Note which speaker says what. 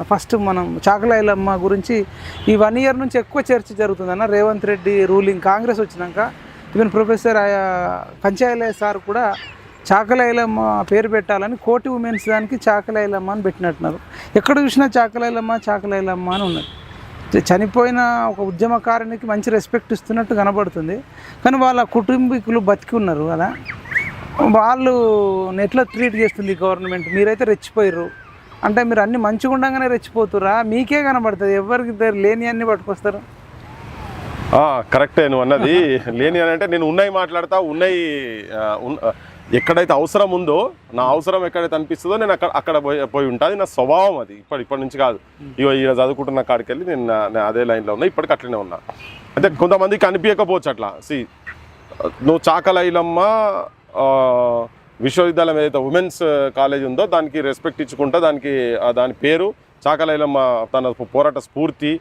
Speaker 1: అన్న ఫస్ట్ మనం చాకలాయిలమ్మ గురించి ఈ వన్ ఇయర్ నుంచి ఎక్కువ చర్చ జరుగుతుంది అన్న రేవంత్ రెడ్డి రూలింగ్ కాంగ్రెస్ వచ్చినాక ఈవెన్ ప్రొఫెసర్ ఆయా సార్ కూడా చాకలైలమ్మ పేరు పెట్టాలని కోటి ఉమెన్స్ దానికి చాకలాయిలమ్మ అని పెట్టినట్టున్నారు. ఎక్కడ చూసినా చాకలైలమ్మ చాకలైలమ్మ అని ఉన్నది. చనిపోయిన ఒక ఉద్యమకారునికి మంచి రెస్పెక్ట్ ఇస్తున్నట్టు కనబడుతుంది. కానీ వాళ్ళ కుటుంబీకులు బతికి ఉన్నారు కదా. వాళ్ళు ఎట్లా ట్రీట్ చేస్తుంది గవర్నమెంట్ మీరైతే రెచ్చిపోయారు అంటే మీరు అన్ని మంచిగా ఉండగానే రెచ్చిపోతురా మీకే కనబడుతుంది. ఎవరికి లేని అన్ని పట్టుకొస్తారు?
Speaker 2: కరెక్టే నువ్వు అన్నది. లేని అని అంటే నేను ఉన్నాయి మాట్లాడతా ఉన్నాయి ఎక్కడైతే అవసరం ఉందో నా అవసరం ఎక్కడైతే అనిపిస్తుందో నేను అక్కడ అక్కడ పోయి పోయి ఉంటుంది నా స్వభావం అది. ఇప్పటి ఇప్పటి నుంచి కాదు. ఇగో ఈయన చదువుకుంటున్న కాడికి వెళ్ళి నేను నా- అదే లైన్లో ఉన్నా. ఇప్పటికి అట్లనే ఉన్నా. అంటే కొంతమందికి అనిపించకపోవచ్చు అట్లా. సి నువ్వు చాకలైలమ్మ విశ్వవిద్యాలయం ఏదైతే ఉమెన్స్ కాలేజ్ uh, ఉందో దానికి రెస్పెక్ట్ ఇచ్చుకుంటా దానికి దాని పేరు చాకలైలమ్మ తన పోరాట స్ఫూర్తి